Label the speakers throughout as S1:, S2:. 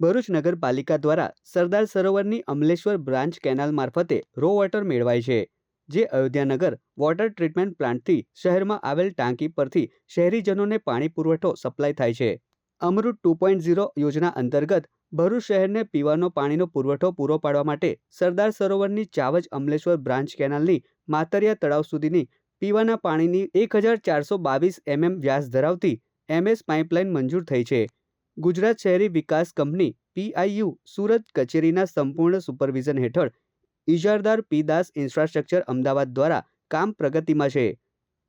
S1: ભરૂચ નગરપાલિકા દ્વારા સરદાર સરોવરની અમલેશ્વર બ્રાન્ચ કેનાલ મારફતે રો વોટર મેળવાય છે, જે અયોધ્યાનગર વોટર ટ્રીટમેન્ટ પ્લાન્ટથી શહેરમાં આવેલ ટાંકી પરથી શહેરીજનોને પાણી પુરવઠો સપ્લાય થાય છે. અમૃત ટુ પોઈન્ટ ઝીરો યોજના અંતર્ગત ભરૂચ શહેરને પીવાનો પાણીનો પુરવઠો પૂરો પાડવા માટે સરદાર સરોવરની ચાવજ અમલેશ્વર બ્રાન્ચ કેનાલની માતરિયા તળાવ સુધીની પીવાના પાણીની એક હજાર ચારસો બાવીસ એમએમ વ્યાસ ધરાવતી એમએસ પાઇપલાઇન મંજૂર થઈ છે. ગુજરાત શહેરી વિકાસ કંપની પીઆઈયુ સુરત કચેરીના સંપૂર્ણ સુપરવિઝન હેઠળ ઇજારદાર પી દાસ ઇન્ફ્રાસ્ટ્રક્ચર અમદાવાદ દ્વારા કામ પ્રગતિમાં છે.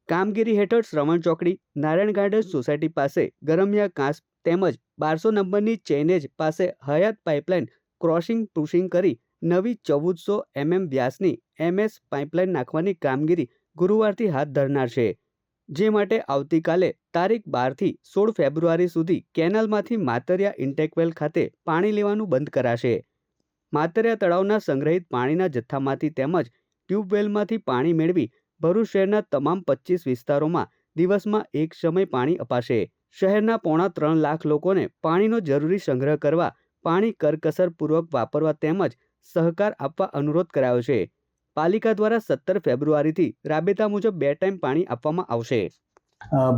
S1: કામગીરી હેઠળ શ્રવણ ચોકડી, નારાયણ ગાર્ડન સોસાયટી પાસે ગરમિયા કાંસ તેમજ બારસો નંબરની ચેનેજ પાસે હયાત પાઇપલાઇન ક્રોસિંગ પુશિંગ કરી નવી ચૌદસો એમએમ વ્યાસની એમએસ પાઇપલાઇન નાખવાની કામગીરી ગુરુવારથી હાથ ધરનાર છે. જે માટે આવતીકાલે તારીખ બારથી સોળ ફેબ્રુઆરી સુધી કેનાલમાંથી માતરિયા ઇન્ટેકવેલ ખાતે પાણી લેવાનું બંધ કરાશે. માતરિયા તળાવના સંગ્રહિત પાણીના જથ્થામાંથી તેમજ ટ્યુબવેલમાંથી પાણી મેળવી ભરૂચ શહેરના તમામ પચીસ વિસ્તારોમાં દિવસમાં એક સમય પાણી અપાશે. શહેરના પોણા ત્રણ લાખ લોકોને પાણીનો જરૂરી સંગ્રહ કરવા પાણી કરકસરપૂર્વક વાપરવા તેમજ સહકાર આપવા અનુરોધ કરાયો છે. પાલિકા દ્વારા સત્તર ફેબ્રુઆરીથી રાબેતા મુજબ બે ટાઈમ પાણી આપવામાં આવશે.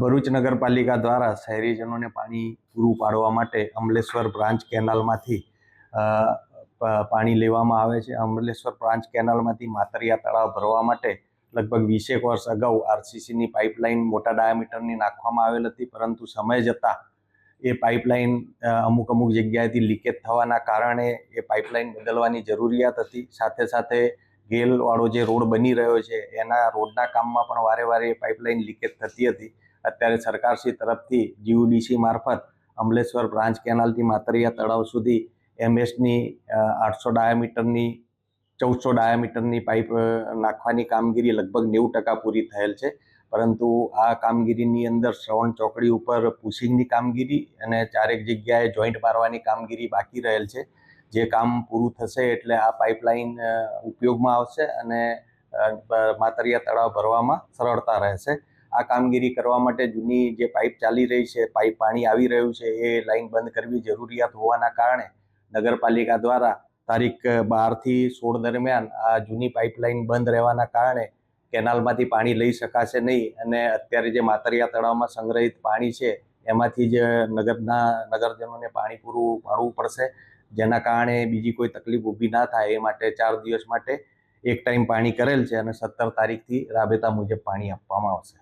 S2: ભરૂચ નગરપાલિકા દ્વારા શહેરીજનોને પાણી પૂરું પાડવા માટે અમલેશ્વર બ્રાન્ચ કેનાલમાંથી પાણી લેવામાં આવે છે. અમલેશ્વર બ્રાન્ચ કેનાલમાંથી માતરિયા તળાવ ભરવા માટે લગભગ વીસેક વર્ષ અગાઉ આરસીસીની પાઇપલાઇન મોટા ડાયામીટરની નાખવામાં આવેલ હતી, પરંતુ સમય જતાં એ પાઇપલાઇન અમુક અમુક જગ્યાએથી લીકેજ થવાના કારણે એ પાઇપલાઇન બદલવાની જરૂરિયાત હતી. સાથે સાથે ગેલવાળો જે રોડ બની રહ્યો છે, એના રોડના કામમાં પણ વારે વારે પાઇપલાઇન લીકેજ થતી હતી. અત્યારે સરકારશ્રી તરફથી જીયુડીસી મારફત અમલેશ્વર બ્રાન્ચ કેનાલથી માતરિયા તળાવ સુધી એમએસની આઠસો ડાયામીટરની, ચૌદસો ડાયામીટરની પાઇપ નાખવાની કામગીરી લગભગ નેવું ટકા પૂરી થયેલ છે. પરંતુ આ કામગીરીની અંદર શ્રવણ ચોકડી ઉપર પુશિંગની કામગીરી અને ચારેક જગ્યાએ જોઈન્ટ મારવાની કામગીરી બાકી રહેલ છે. જે કામ પૂરું થશે એટલે આ પાઇપલાઇન ઉપયોગમાં આવશે અને માતરિયા તળાવ ભરવામાં સરળતા રહેશે. આ કામગીરી કરવા માટે જૂની જે પાઇપ ચાલી રહી છે, પાઇપ પાણી આવી રહ્યું છે, એ લાઈન બંધ કરવી જરૂરિયાત હોવાના કારણે નગરપાલિકા દ્વારા તારીખ બારથી સોળ દરમિયાન આ જૂની પાઇપલાઇન બંધ રહેવાના કારણે કેનાલમાંથી પાણી લઈ શકાશે નહીં અને અત્યારે જે માતરિયા તળાવમાં સંગ્રહિત પાણી છે, એમાંથી જ નગરના, નગરજનોને પાણી પૂરું પાડવું પડશે. જેના કારણે બીજી કોઈ તકલીફ ઊભી ના થાય એ માટે ચાર દિવસ માટે એક ટાઈમ પાણી કરેલ છે અને સત્તર તારીખથી રાબેતા મુજબ પાણી આપવામાં આવશે.